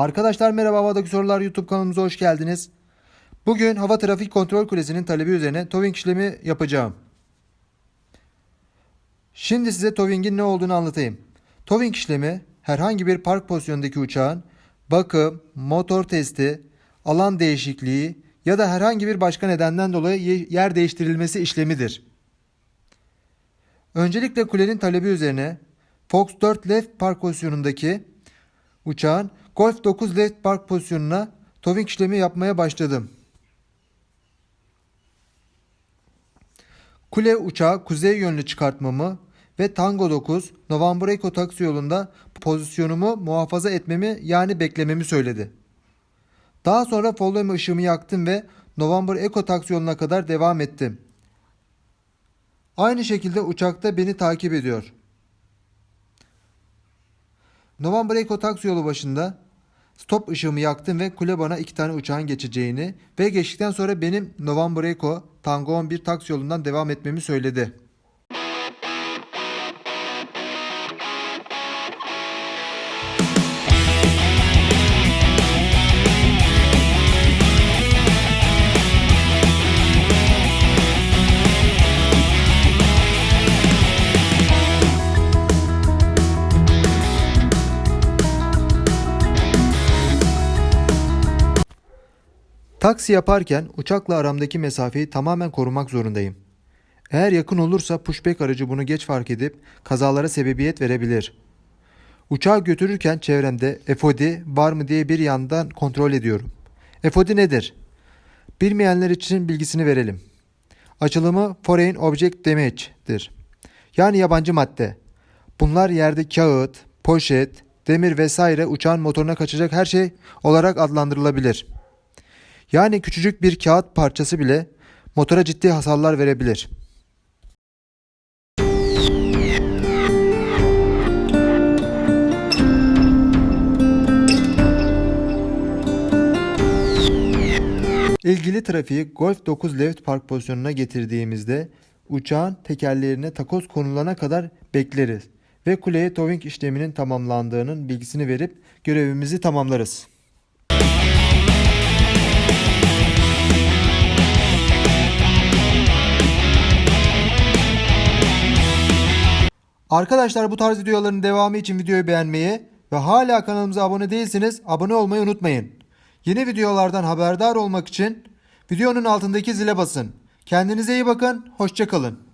Arkadaşlar merhaba Havadaki Sorular YouTube kanalımıza hoş geldiniz. Bugün Hava Trafik Kontrol Kulesi'nin talebi üzerine towing işlemi yapacağım. Şimdi size towing'in ne olduğunu anlatayım. Towing işlemi herhangi bir park pozisyonundaki uçağın bakım, motor testi, alan değişikliği ya da herhangi bir başka nedenden dolayı ye- yer değiştirilmesi işlemidir. Öncelikle kulenin talebi üzerine Fox 4 left park pozisyonundaki uçağın Golf 9 left park pozisyonuna towing işlemi yapmaya başladım. Kule uçağı kuzey yönlü çıkartmamı ve Tango 9 November Echo taksi yolunda pozisyonumu muhafaza etmemi yani beklememi söyledi. Daha sonra follow ışığımı yaktım ve November Echo taksi yoluna kadar devam ettim. Aynı şekilde uçakta beni takip ediyor. November Echo taksi yolu başında stop ışığımı yaktım ve kule bana iki tane uçağın geçeceğini ve geçtikten sonra benim November Echo Tango 11 taksi yolundan devam etmemi söyledi. Taksi yaparken uçakla aramdaki mesafeyi tamamen korumak zorundayım. Eğer yakın olursa pushback aracı bunu geç fark edip kazalara sebebiyet verebilir. Uçağı götürürken çevremde FOD var mı diye bir yandan kontrol ediyorum. FOD nedir? Bilmeyenler için bilgisini verelim. Açılımı Foreign Object Damage'dir. Yani yabancı madde. Bunlar yerde kağıt, poşet, demir vesaire uçağın motoruna kaçacak her şey olarak adlandırılabilir. Yani küçücük bir kağıt parçası bile motora ciddi hasarlar verebilir. İlgili trafiği Golf 9 left park pozisyonuna getirdiğimizde uçağın tekerlerine takoz konulana kadar bekleriz ve kuleye towing işleminin tamamlandığının bilgisini verip görevimizi tamamlarız. Arkadaşlar bu tarz videoların devamı için videoyu beğenmeyi ve hala kanalımıza abone değilseniz abone olmayı unutmayın. Yeni videolardan haberdar olmak için videonun altındaki zile basın. Kendinize iyi bakın, hoşçakalın.